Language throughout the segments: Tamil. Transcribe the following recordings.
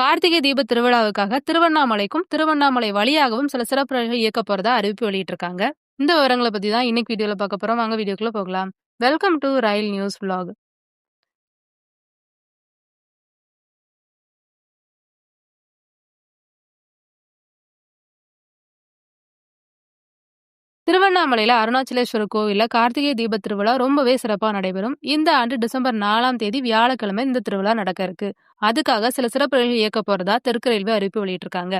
கார்த்திகை தீப திருவிழாவுக்காக திருவண்ணாமலைக்கும் திருவண்ணாமலை வழியாகவும் சில சிறப்பு ரயில்கள் இயக்க போறதா அறிவிப்பு வெளியிட்டிருக்காங்க. இந்த விவரங்களை பத்தி தான் இன்னைக்கு வீடியோல பார்க்க போறோம். வாங்க வீடியோக்குள்ள போகலாம். Welcome to rail news vlog. திருவண்ணாமலையில் அருணாச்சலேஸ்வரர் கோவிலில் கார்த்திகை தீப திருவிழா ரொம்பவே சிறப்பாக நடைபெறும். இந்த ஆண்டு டிசம்பர் நாலாம் தேதி வியாழக்கிழமை இந்த திருவிழா நடக்க இருக்கு. அதுக்காக சில சிறப்பு ரயில்கள் இயக்க போறதா தெற்கு ரயில்வே அறிவிப்பு வெளியிட்டிருக்காங்க.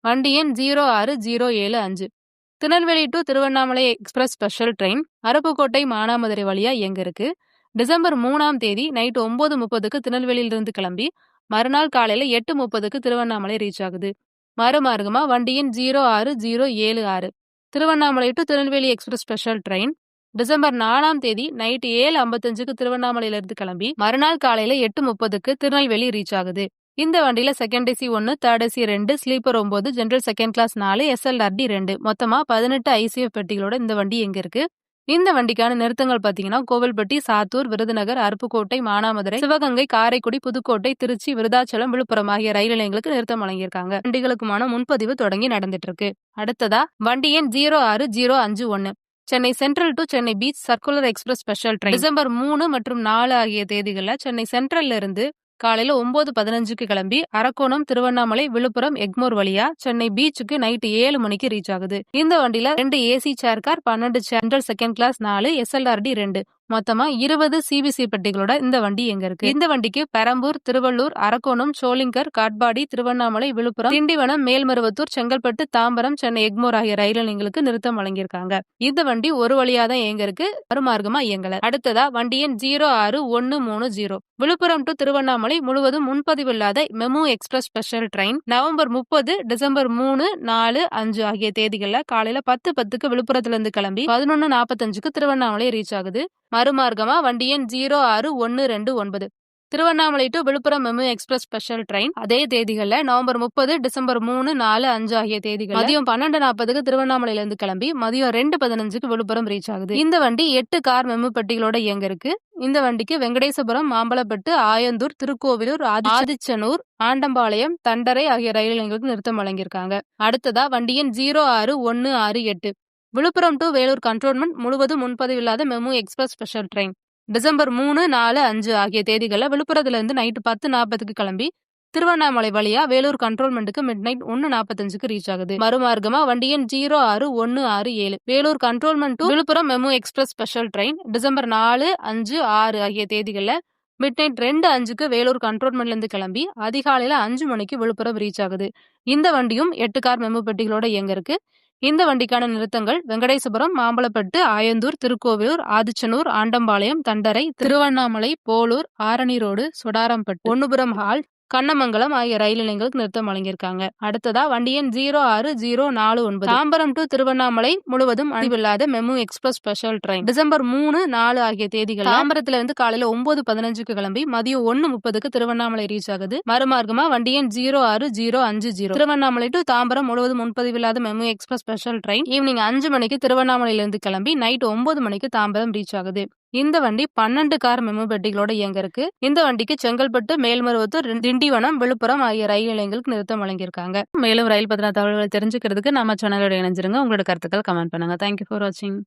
வண்டி எண் ஜீரோ ஆறு ஜீரோ ஏழு அஞ்சு. Tirunelveli to Tiruvannamalai express special train Aruppukottai Manamadurai வழியா இயங்க இருக்கு. டிசம்பர் மூணாம் தேதி நைட் ஒன்பது முப்பதுக்கு திருநெல்வேலியிலிருந்து கிளம்பி மறுநாள் காலையில எட்டு முப்பதுக்கு திருவண்ணாமலை ரீச் ஆகுது. மறுமார்க்கமா வண்டியின் ஜீரோ ஆறு ஜீரோ ஏழு ஆறு. Tiruvannamalai to Tirunelveli express special train December நாலாம் தேதி நைட் ஏழு ஐம்பத்தஞ்சுக்கு திருவண்ணாமலையிலிருந்து கிளம்பி மறுநாள் காலையில எட்டு முப்பதுக்கு திருநெல்வேலி ரீச் ஆகுது. இந்த வண்டியில செகண்ட் ஏசி ஒன்னு தேர்ட் ஏசி ரெண்டு ஸ்லீப்பர் ஒன்பது ஜென்ரல் செகண்ட் கிளாஸ் நாலு எஸ்எல்ஆர்டி ரெண்டு. மொத்தமா பதினெட்டு ஐசிஎஃப் பெட்டிகளோட இந்த வண்டி எங்க இருக்கு? இந்த வண்டிக்கான நிறுத்தங்கள் பாத்தீங்கன்னா கோவில்பட்டி சாத்தூர் விருதுநகர் அருப்புக்கோட்டை மானாமதுரை சிவகங்கை காரைக்குடி புதுக்கோட்டை திருச்சி விருதாச்சலம் விழுப்புரம் ஆகிய ரயில் நிலையங்களுக்கு நிறுத்தம் வழங்கியிருக்காங்க. வண்டிகளுக்குமான முன்பதிவு தொடங்கி நடந்துட்டு இருக்கு அடுத்ததா வண்டி எண் ஜீரோ ஆறு ஜீரோ அஞ்சு ஒன்னு Chennai central to Chennai beach circular express special train. December மூணு மற்றும் நாலு ஆகிய தேதிகளில் சென்னை சென்ட்ரல்ல இருந்து காலையில ஒன்பது பதினஞ்சுக்கு கிளம்பி அரக்கோணம் திருவண்ணாமலை விழுப்புரம் எக்மோர் வழியா சென்னை பீச்சுக்கு நைட்டு ஏழு மணிக்கு ரீச் ஆகுது. இந்த வண்டியில ரெண்டு ஏசி சேர் கார் பன்னெண்டு ஜெனரல் செகண்ட் கிளாஸ் நாலு எஸ்எல்ஆர்டி ரெண்டு. மொத்தமா இருபது சிபிசி பெட்டிகளோட இந்த வண்டி எங்க இருக்கு? இந்த வண்டிக்கு பெரம்பூர் திருவள்ளூர் அரக்கோணம் சோளிங்கர் காட்பாடி திருவண்ணாமலை விழுப்புரம் திண்டிவனம் மேல்மருவத்தூர் செங்கல்பட்டு தாம்பரம் சென்னை எக்மோர் ஆகிய ரயில் நிலையங்களுக்கு நிறுத்தம் வழங்கியிருக்காங்க. இந்த வண்டி ஒரு வழியா தான் எங்க இருக்கு. மறுமார்க்கமா இயங்கல. அடுத்ததா வண்டி எண் ஜீரோ ஆறு ஒன்னு மூணு ஜீரோ. விழுப்புரம் டு திருவண்ணாமலை முழுவதும் முன்பதிவு இல்லாத MEMU express special train November முப்பது டிசம்பர் மூணு நாலு அஞ்சு ஆகிய தேதிகளில் காலையில பத்து பத்துக்கு விழுப்புரத்துல இருந்து கிளம்பி பதினொன்னு நாற்பத்தஞ்சுக்கு திருவண்ணாமலை ரீச் ஆகுது. மறுமார்க்கமா வண்டி எண் ஜீரோ ஆறு ஒன்று ரெண்டு ஒன்பது. Tiruvannamalai to Villupuram MEMU express special train அதே தேதிகளில் நவம்பர் முப்பது டிசம்பர் மூணு நாலு அஞ்சு ஆகிய தேதிகள் மதியம் பன்னெண்டு நாற்பதுக்கு திருவண்ணாமலையில இருந்து கிளம்பி மதியம் ரெண்டு பதினஞ்சுக்கு விழுப்புரம் ரீச் ஆகுது. இந்த வண்டி எட்டு கார் மெமு பெட்டிகளோட இயங்க இருக்கு. இந்த வண்டிக்கு வெங்கடேசபுரம் மாம்பலப்பட்டு ஆயந்தூர் திருக்கோவிலூர் ஆதிச்சனூர் ஆண்டம்பாளையம் தண்டரை ஆகிய ரயில் நிலையங்களுக்கு நிறுத்தம் வழங்கியிருக்காங்க. அடுத்ததா வண்டியின் ஜீரோ ஆறு ஒன்னு ஆறு எட்டு. விழுப்புரம் டு வேலூர் கண்டோன்மெண்ட் முழுவதும் முன்பதிவு இல்லாத MEMU express special train December மூணு நாலு அஞ்சு ஆகிய தேதிகளில் விழுப்புரத்துலேருந்து நைட்டு பத்து நாற்பதுக்கு கிளம்பி திருவண்ணாமலை வழியா வேலூர் கண்ட்ரோல்மெண்ட்டுக்கு மிட் நைட் ஒன்னு நாற்பத்தஞ்சுக்கு ரீச் ஆகுது. மறுமார்க்கமா வண்டி எண் ஜீரோ ஆறு ஒன்னு ஆறு ஏழு. Vellore cantonment to Villupuram MEMU express special train December நாலு அஞ்சு ஆறு ஆகிய தேதிகளில் மிட் நைட் ரெண்டு அஞ்சுக்கு வேலூர் கண்ட்ரோல்மெண்ட்லேருந்து கிளம்பி அதிகாலையில் அஞ்சு மணிக்கு விழுப்புரம் ரீச் ஆகுது. இந்த வண்டியும் எட்டு கார் மெம்பு பெட்டிகளோட இயங்க இருக்கு. இந்த வண்டிக்கான நிறுத்தங்கள் வெங்கடேசபுரம் மாம்பலப்பட்டு ஆயந்தூர் திருக்கோவிலூர் ஆதிச்சனூர் ஆண்டம்பாளையம் தண்டரை திருவண்ணாமலை போலூர் ஆரணி ரோடு சுடாரம்பட்டு ஒன்னுபுரம் ஹால் கண்ணமங்கலம் ஆகிய ரயில் நிலையங்களுக்கு நிறுத்தம் வழங்கியிருக்காங்க. அடுத்ததா வண்டி எண் ஜீரோ ஆறு ஜீரோ நாலு ஒன்பது. தாம்பரம் டு திருவண்ணாமலை முழுவதும் அழிவில்லாத MEMU express special train. December மூணு நாலு ஆகிய தேதிகள் தாம்பரத்துல இருந்து காலையில ஒன்பது பதினஞ்சுக்கு கிளம்பி மதியம் ஒன்னு முப்பதுக்கு திருவண்ணாமலை ரீச் ஆகுது. மறுமார்க்கமா வண்டி எண் ஜீரோ ஆறு ஜீரோ அஞ்சு ஜீரோ. திருவண்ணாமலை டு தாம்பரம் முழுவதும் முன்பதிவில்லாத MEMU express special train evening அஞ்சு மணிக்கு திருவண்ணாமலையிலிருந்து கிளம்பி நைட் ஒன்பது மணிக்கு தாம்பரம் ரீச் ஆகுது. இந்த வண்டி பன்னெண்டு கார் மெமு பெட்டிகளோட இயங்க இருக்கு இந்த வண்டிக்கு செங்கல்பட்டு மேல்மருவத்தூர் திண்டிவனம் விழுப்புரம் ஆகிய ரயில் நிலையங்களுக்கு நிறுத்தம் வழங்கியிருக்காங்க. மேலும் ரயில் பத்தின தகவல்களை தெரிஞ்சுக்கிறதுக்கு நம்ம சேனலோட இணைஞ்சிருங்க. உங்களோட கருத்துக்கள் கமெண்ட் பண்ணுங்க. தேங்க்யூ ஃபார் வாட்சிங்